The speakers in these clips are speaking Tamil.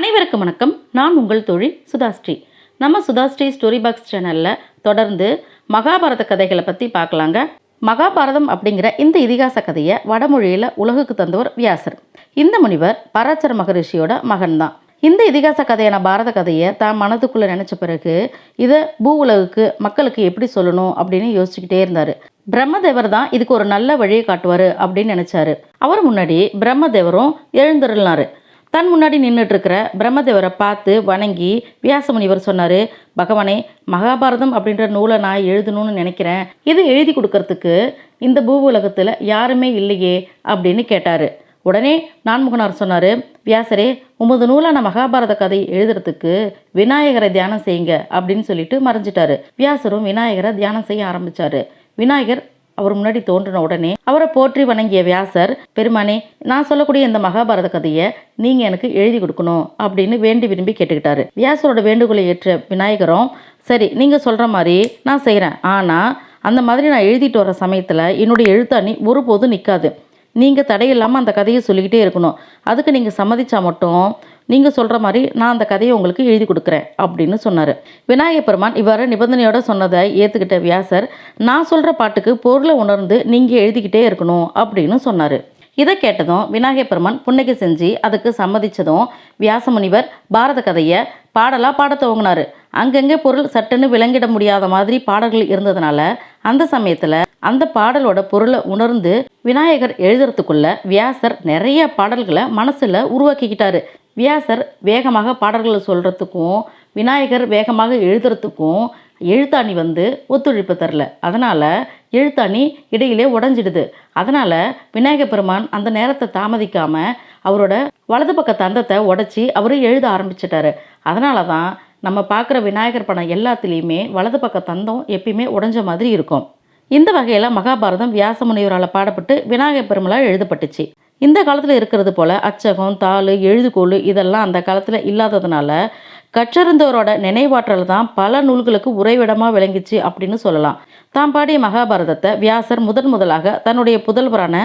அனைவருக்கும் வணக்கம். நான் உங்கள் தொழில் சுதாஸ்ரீ. நம்ம சுதாஸ்ரீ ஸ்டோரி பாக்ஸ் சேனலில் தொடர்ந்து மகாபாரத கதைகளை பற்றி பார்க்கலாங்க. மகாபாரதம் அப்படிங்கிற இந்த இதிகாச கதையை வடமொழியில் உலகுக்கு தந்தவர் வியாசர். இந்த முனிவர் பராச்சர மகரிஷியோட மகன்தான். இந்த இதிகாச கதையான பாரத கதையை தான் மனதுக்குள்ளே நினச்ச பிறகு இதை பூ உலகுக்கு மக்களுக்கு எப்படி சொல்லணும் அப்படின்னு யோசிச்சுக்கிட்டே இருந்தார். பிரம்மதேவர் தான் இதுக்கு ஒரு நல்ல வழியை காட்டுவார் அப்படின்னு நினச்சாரு. அவர் முன்னாடி பிரம்மதேவரும் எழுந்திருந்தார் தன் முன்னாடி நின்றுட்டு இருக்கிற பிரம்மதேவரை பார்த்து வணங்கி வியாசமுனிவர் சொன்னார் பகவானே மகாபாரதம் அப்படின்ற நூலை நான் எழுதணும்னு நினைக்கிறேன். இது எழுதி கொடுக்கறதுக்கு இந்த பூ உலகத்தில் யாருமே இல்லையே அப்படின்னு கேட்டார். உடனே நான்முகனார் சொன்னார் வியாசரே உமது நூலான மகாபாரத கதை எழுதுறதுக்கு விநாயகரை தியானம் செய்யுங்க அப்படின்னு சொல்லிட்டு மறைஞ்சிட்டாரு. வியாசரும் விநாயகரை தியானம் செய்ய ஆரம்பித்தார் விநாயகர் அவர் முன்னாடி தோன்றின உடனே அவரை போற்றி வணங்கிய வியாசர் பெருமானே நான் சொல்லக்கூடிய இந்த மகாபாரத கதையை நீங்கள் எனக்கு எழுதி கொடுக்கணும் அப்படின்னு வேண்டி விரும்பி கேட்டுக்கிட்டாரு. வியாசரோட வேண்டுகோளை ஏற்ற விநாயகரும் சரி நீங்கள் சொல்கிற மாதிரி நான் செய்கிறேன் ஆனால் அந்த மாதிரி நான் எழுதிட்டு வர சமயத்தில் என்னுடைய எழுத்தாணி ஒருபோதும் நிற்காது நீங்கள் தடையில்லாமல் அந்த கதையை சொல்லிக்கிட்டே இருக்கணும். அதுக்கு நீங்கள் சம்மதிச்சா மட்டும் நீங்கள் சொல்கிற மாதிரி நான் அந்த கதையை உங்களுக்கு எழுதி கொடுக்குறேன் அப்படின்னு சொன்னார். விநாயகப் பெருமான் இவ்வாறு நிபந்தனையோட சொன்னதை ஏற்றுக்கிட்ட வியாசர் நான் சொல்கிற பாட்டுக்கு பொருளை உணர்ந்து நீங்கள் எழுதிக்கிட்டே இருக்கணும் அப்படின்னு சொன்னார். இதை கேட்டதும் விநாயகப் பெருமான் புன்னகை செஞ்சு அதுக்கு சம்மதிச்சதும் வியாசமுனிவர் பாரத கதையை பாடலாக பாட துவங்கினார். அங்கங்கே பொருள் சட்டுன்னு விளங்கிட முடியாத மாதிரி பாடல்கள் இருந்ததுனால அந்த சமயத்தில் அந்த பாடலோட பொருளை உணர்ந்து விநாயகர் எழுதுறதுக்குள்ள வியாசர் நிறைய பாடல்களை மனசில் உருவாக்கிக்கிட்டாரு. வியாசர் வேகமாக பாடல்களை சொல்கிறதுக்கும் விநாயகர் வேகமாக எழுதுறதுக்கும் எழுத்தாணி வந்து ஒத்துழைப்பு தரல. அதனால் எழுத்தாணி இடையிலே உடஞ்சிடுது. அதனால் விநாயகர் பெருமான் அந்த நேரத்தை தாமதிக்காமல் அவரோட வலது பக்க தந்தத்தை உடச்சி அவர் எழுத ஆரம்பிச்சிட்டாரு. அதனால தான் நம்ம பார்க்குற விநாயகர் படம் எல்லாத்துலேயுமே வலது பக்க தந்தம் எப்பயுமே உடைஞ்ச மாதிரி இருக்கும். இந்த வகையில் மகாபாரதம் வியாச முனிவரால் பாடப்பட்டு விநாயகர் பெருமலால் எழுதப்பட்டுச்சு. இந்த காலத்தில் இருக்கிறது போல் அச்சகம் தாள் எழுதுகோள் இதெல்லாம் அந்த காலத்தில் இல்லாததுனால கற்றறிந்தவரோட நினைவாற்றல் தான் பல நூல்களுக்கு உறைவிடமாக விளங்கிச்சு அப்படின்னு சொல்லலாம். தாம் பாடிய மகாபாரதத்தை வியாசர் முதன் முதலாக தன்னுடைய புதல்வரான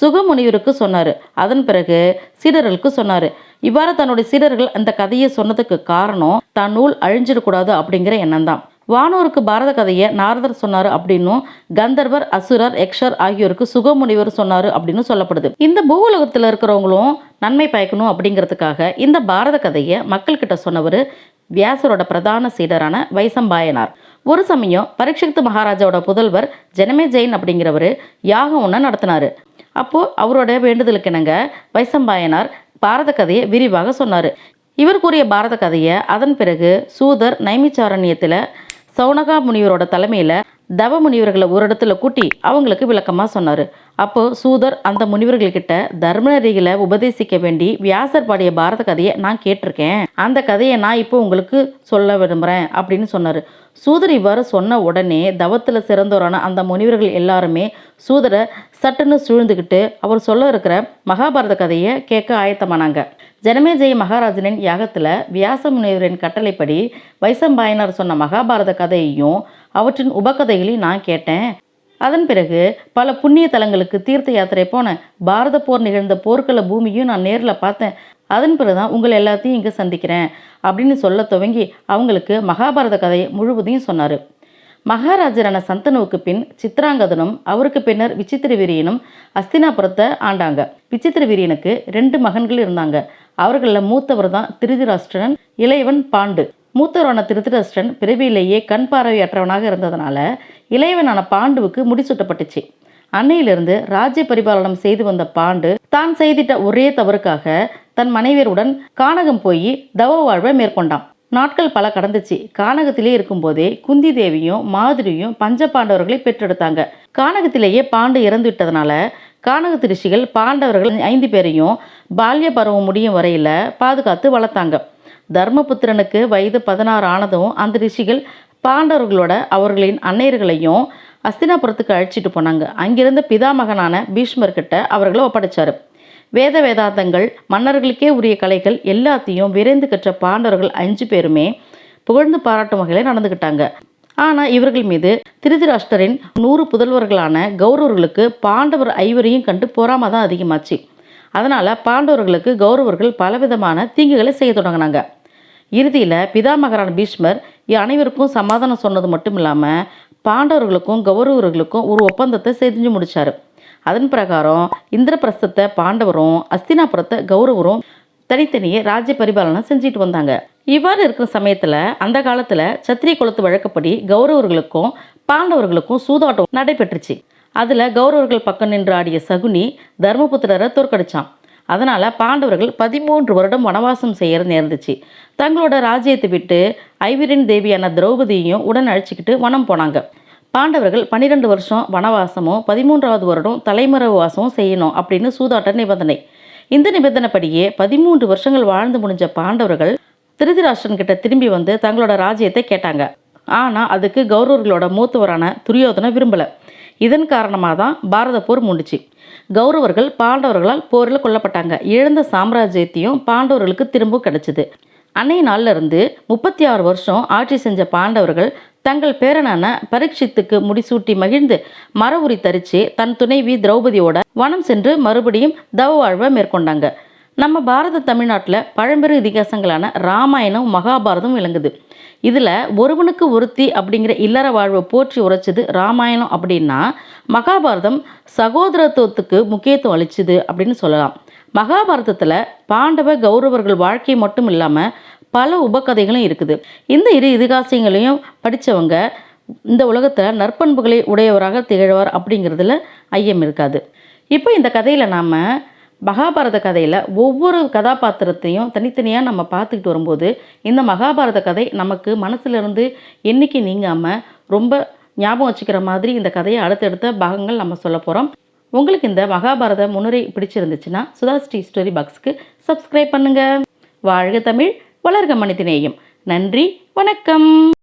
சுகமுனிவருக்கு சொன்னார். அதன் பிறகு சீடர்களுக்கு சொன்னார். இவ்வாறு தன்னுடைய சீடர்கள் அந்த கதையை சொன்னதுக்கு காரணம் தன் நூல் அழிஞ்சிடக்கூடாது அப்படிங்கிற எண்ணம் தான் வானோருக்கு பாரத கதையை நாரதர் சொன்னார் அப்படின்னும் கந்தர்வர் அசுரர் எக்ஷர் ஆகியோருக்கு சுகமுனிவர் சொன்னார் அப்படின்னு சொல்லப்படுது. இந்த பூவுலகத்தில் இருக்கிறவங்களும் நன்மை பயக்கணும் அப்படிங்கிறதுக்காக இந்த பாரத கதையை மக்கள்கிட்ட சொன்னவர் வியாசரோட பிரதான சீடரான வைசம்பாயனார். ஒரு சமயம் பரீட்சித்து மகாராஜாவோட புதல்வர் ஜனமே ஜெயின் அப்படிங்கிறவர் யாகம் ஒன்று நடத்தினார். அப்போது அவரோட வேண்டுதலுக்கு இணங்க வைசம்பாயனார் பாரத கதையை விரிவாக சொன்னார். இவர் கூறிய பாரத கதையை அதன் பிறகு சூதர் நைமிச்சாரண்யத்தில் சௌனகா முனிவரோட தலைமையில் தவ முனிவர்களை ஒரு இடத்துல கூட்டி அவங்களுக்கு விளக்கமாக சொன்னார். அப்போது சூதர் அந்த முனிவர்கள்கிட்ட தர்மநெறிகளை உபதேசிக்க வேண்டி வியாசர் பாடிய பாரத கதையை நான் கேட்டிருக்கேன். அந்த கதையை நான் இப்போ உங்களுக்கு சொல்ல விரும்புகிறேன் அப்படின்னு சொன்னார். சூதர் இவ்வாறு சொன்ன உடனே தவத்தில் சிறந்தவரான அந்த முனிவர்கள் எல்லாருமே சூதரை சட்டுன்னு சூழ்ந்துக்கிட்டு அவர் சொல்ல இருக்கிற மகாபாரத கதையை கேட்க ஆயத்தமானாங்க. ஜனமேஜெய மகாராஜனின் யாகத்தில் வியாச முனிவரின் கட்டளைப்படி வைசம்பாயனர் சொன்ன மகாபாரத கதையையும் அவற்றின் உபகதைகளையும் நான் கேட்டேன். அதன் பிறகு பல புண்ணிய தலங்களுக்கு தீர்த்த யாத்திரை போனேன் பாரத போர் நிகழ்ந்த போர்க்கள பூமியும் நான் நேரில் பார்த்தேன். அதன் பிறகு தான் உங்களை எல்லாத்தையும் இங்கே சந்திக்கிறேன் அப்படின்னு சொல்ல துவங்கி அவங்களுக்கு மகாபாரத கதையை முழுவதையும் சொன்னார். மகாராஜரான சந்தனுவுக்கு பின் சித்ராங்கதனும் அவருக்கு பின்னர் விசித்திர வீரியனும் அஸ்தினாபுரத்தை ஆண்டாங்க. விசித்திர வீரியனுக்கு ரெண்டு மகன்கள் இருந்தாங்க. அவர்களில் மூத்தவர் தான் திருதிராஷ்டிரன் இளையவன் பாண்டு. மூத்தவரான திருதிராஷ்டிரன் பிறவியிலேயே கண் பார்வையற்றவனாக இருந்ததுனால இளையவனான பாண்டுவுக்கு முடிசூட்டப்பட்டுச்சு. அன்னையிலிருந்து ராஜ்ய பரிபாலனம் செய்து வந்த பாண்டு தான் செய்திட்ட ஒரே தவறுக்காக தன் மனைவியருடன் கானகம் போய் தவ வாழ்வை மேற்கொண்டான். நாட்கள் பல கடந்துச்சு. கானகத்திலே இருக்கும்போதே குந்தி தேவியும் மாதிரியும் பஞ்ச பாண்டவர்களை பெற்றெடுத்தாங்க. கானகத்திலேயே பாண்டு இறந்து விட்டதுனால கானகத்து ரிஷிகள் பாண்டவர்கள் ஐந்து பேரையும் பால்ய பருவம் முடியும் வரையில் பாதுகாத்து வளர்த்தாங்க. தர்மபுத்திரனுக்கு வயது பதினாறு ஆனதும் அந்த ரிஷிகள் பாண்டவர்களோட அவர்களின் அன்னையர்களையும் அஸ்தினாபுரத்துக்கு அழைச்சிட்டு போனாங்க. அங்கிருந்த பிதாமகனான பீஷ்மர்கிட்ட அவர்களை ஒப்படைச்சார். வேத வேதாந்தங்கள் மன்னர்களுக்கே உரிய கலைகள் எல்லாத்தையும் விரைந்து கற்ற பாண்டவர்கள் அஞ்சு பேருமே புகழ்ந்து பாராட்டும் வகையில் நடந்துக்கிட்டாங்க ஆனால் இவர்கள் மீது திருதராஷ்டரின் நூறு புதல்வர்களான கௌரவர்களுக்கு பாண்டவர் ஐவரையும் கண்டு பொறாமை தான் அதிகமாச்சு. அதனால் பாண்டவர்களுக்கு கௌரவர்கள் பலவிதமான தீங்குகளை செய்ய தொடங்கினாங்க. இறுதியில் பிதாமகரான பீஷ்மர் அனைவருக்கும் சமாதானம் சொன்னது மட்டும் இல்லாமல் பாண்டவர்களுக்கும் கௌரவர்களுக்கும் ஒரு ஒப்பந்தத்தை செஞ்சு முடித்தார் அதன் பிரகாரம் இந்திரபிரஸ்தத்தை பாண்டவரும் அஸ்தினாபுரத்தை கௌரவரும் தனித்தனியே ராஜ்ய பரிபாலனை செஞ்சுட்டு வந்தாங்க. இவ்வாறு இருக்கிற சமயத்தில் அந்த காலத்தில் சத்திரிய குலத்து வழக்கப்படி கௌரவர்களுக்கும் பாண்டவர்களுக்கும் சூதாட்டம் நடைபெற்றுச்சு. அதில் கௌரவர்கள் பக்கம் நின்று ஆடிய சகுனி தர்மபுத்திரரை தோற்கடிச்சான். அதனால் பாண்டவர்கள் பதிமூன்று வருடம் வனவாசம் செய்கிறது நேர்ந்துச்சு. தங்களோட ராஜ்யத்தை விட்டு ஐவிரின் தேவியான திரௌபதியையும் உடன் அழைச்சிக்கிட்டு வனம் போனாங்க. பாண்டவர்கள் பன்னிரெண்டு வருஷம் வனவாசமும் பதிமூன்றாவது வருடம் தலைமறைவு வாசமும் செய்யணும் அப்படின்னு சூதாட்ட நிபந்தனை. இந்த நிபந்தனைப்படியே பதிமூன்று வருஷங்கள் வாழ்ந்து முடிஞ்ச பாண்டவர்கள் திருதிராஷ்டன் கிட்ட திரும்பி வந்து தங்களோட ராஜ்யத்தை கேட்டாங்க. ஆனால் அதுக்கு கௌரவர்களோட மூத்தவரான துரியோதனை விரும்பலை. இதன் காரணமாக தான் பாரத போர் மூண்டுச்சு. கௌரவர்கள் பாண்டவர்களால் போரில் கொல்லப்பட்டாங்க. இழந்த சாம்ராஜ்யத்தையும் பாண்டவர்களுக்கு திரும்ப கிடைச்சிது. அன்னைய நாள்ல இருந்து முப்பத்தி ஆறு வருஷம் ஆட்சி செஞ்ச பாண்டவர்கள் தங்கள் பேரனான பரீட்சித்துக்கு முடிசூட்டி மகிழ்ந்து மர உரி தரிச்சு தன் துணைவி திரௌபதியோட வனம் சென்று மறுபடியும் தவ வாழ்வை மேற்கொண்டாங்க. நம்ம பாரத தமிழ்நாட்டில் பழம்பெரும் இதிகாசங்களான ராமாயணம் மகாபாரதம் விளங்குது. இதில் ஒருவனுக்கு ஒருத்தி அப்படிங்கிற இல்லற வாழ்வை போற்றி உரைச்சது ராமாயணம் அப்படின்னா மகாபாரதம் சகோதரத்துவத்துக்கு முக்கியத்துவம் அளிச்சுது அப்படின்னு சொல்லலாம். மகாபாரதத்தில் பாண்டவ கௌரவர்கள் வாழ்க்கை மட்டும் இல்லாமல் பல உபகதைகளும் இருக்குது. இந்த இரு இதிகாசங்களையும் படித்தவங்க இந்த உலகத்தில் நற்பண்புகளை உடையவராக திகழ்வார் அப்படிங்கிறதுல ஐயம் இருக்காது. இப்போ இந்த கதையில் நாம் மகாபாரத கதையில் ஒவ்வொரு கதாபாத்திரத்தையும் தனித்தனியாக நம்ம பார்த்துக்கிட்டு வரும்போது இந்த மகாபாரத கதை நமக்கு மனசுலேருந்து என்றைக்கு நீங்காமல் ரொம்ப ஞாபகம் வச்சுக்கிற மாதிரி இந்த கதையை அடுத்தடுத்த பாகங்கள் நம்ம சொல்ல போகிறோம் உங்களுக்கு இந்த மகாபாரத முன்னுரை பிடிச்சிருந்துச்சுன்னா சுதாஸ்ரீ ஸ்டோரி பாக்ஸ்க்கு சப்ஸ்கிரைப் பண்ணுங்கள் வாழ்க தமிழ் வளர்க மனிதநேயம். நன்றி வணக்கம்.